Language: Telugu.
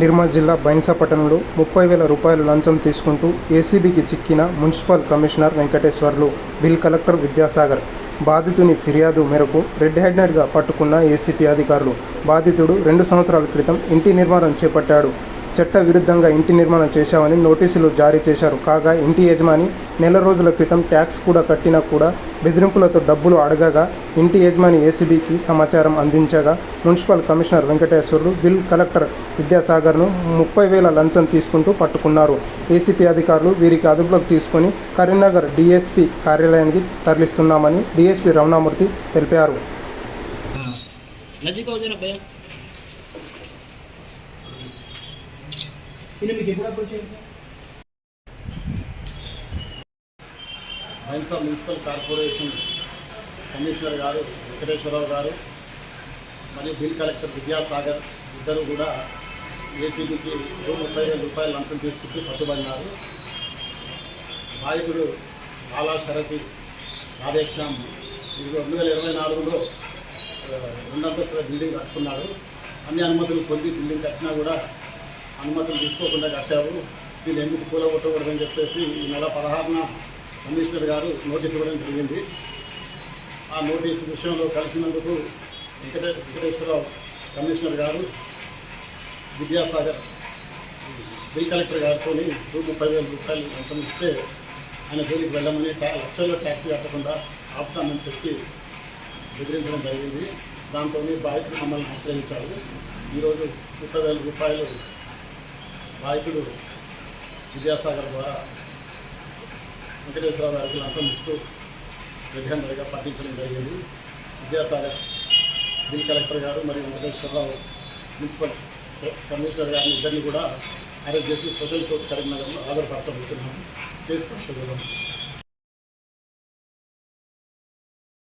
నిర్మల్ జిల్లా బైన్సపట్టణంలో ముప్పై వేల రూపాయలు లంచం తీసుకుంటూ ఏసీబీకి చిక్కిన municipal commissioner Venkateswarlu bill collector Vidyasagar బాధితుని ఫిర్యాదు మేరకు రెడ్ హ్యాండెడ్గా పట్టుకున్న ఏసీపీ అధికారులు. బాధితుడు రెండు సంవత్సరాల క్రితం ఇంటి నిర్మాణం చేపట్టాడు. చట్ట విరుద్ధంగా ఇంటి నిర్మాణం చేశామని నోటీసులు జారీ చేశారు. కాగా ఇంటి యజమాని నెల రోజుల క్రితం ట్యాక్స్ కూడా కట్టినా కూడా బెదిరింపులతో డబ్బులు అడగగా ఇంటి యజమాని ఏసీబీకి సమాచారం అందించగా municipal commissioner Venkateswarlu bill collector విద్యాసాగర్ను ముప్పై వేల లంచం తీసుకుంటూ పట్టుకున్నారు. ఏసీపీ అధికారులు వీరికి అదుపులోకి తీసుకొని కరీంనగర్ డిఎస్పీ కార్యాలయానికి తరలిస్తున్నామని డిఎస్పీ రమణామూర్తి తెలిపారు. నేను మీకు ఎప్పుడు అప్రోచ్ చేయండి సార్ మున్సిపల్ కార్పొరేషన్ కమిషనర్ గారు వెంకటేశ్వరరావు గారు మరియు బిల్ కలెక్టర్ విద్యాసాగర్ ఇద్దరు కూడా ఏసీబీకి ముప్పై వేల రూపాయలు లంచం తీసుకుంటూ పట్టుబడినారు నాయకుడు బాలా షరఫీ రాధేశ్యామ్ రెండు వేల ఇరవై నాలుగులో రెండంతస్తుల బిల్డింగ్ కట్టుకున్నారు అన్ని అనుమతులు పొంది బిల్డింగ్ కట్టినా కూడా అనుమతులు తీసుకోకుండా కట్టావు. దీన్ని ఎందుకు కూలగొట్టకూడదని చెప్పేసి ఈ నెల పదహారున కమిషనర్ గారు నోటీస్ ఇవ్వడం జరిగింది. ఆ నోటీసు విషయంలో కలిసినందుకు వెంకటే వెంకటేశ్వరరావు కమిషనర్ గారు విద్యాసాగర్ బిల్ కలెక్టర్ గారితో ముప్పై వేల రూపాయలు లంచం ఇస్తే ఆయన జోలికి వెళ్ళమని టా లక్షల్లో ట్యాక్సీ కట్టకుండా ఆపుతామని చెప్పి బెదిరించడం జరిగింది. దాంతో బాధితులు మమ్మల్ని ఆశ్రయించారు. ఈరోజు ముప్పై వేల రూపాయలు బాధితుడు విద్యాసాగర్ ద్వారా వెంకటేశ్వరరావు గారికి లంచం ఇస్తూ రెడ్ హ్యాండెడ్గా పట్టించడం జరిగింది. విద్యాసాగర్ బిల్ కలెక్టర్ గారు మరియు వెంకటేశ్వరరావు మున్సిపల్ కమిషనర్ గారిని ఇద్దరిని కూడా అరెస్ట్ చేసి స్పెషల్ కోర్టు కరీంనగర్లో హాజరుపరచబోతున్నాము. కేసు పరిశోధన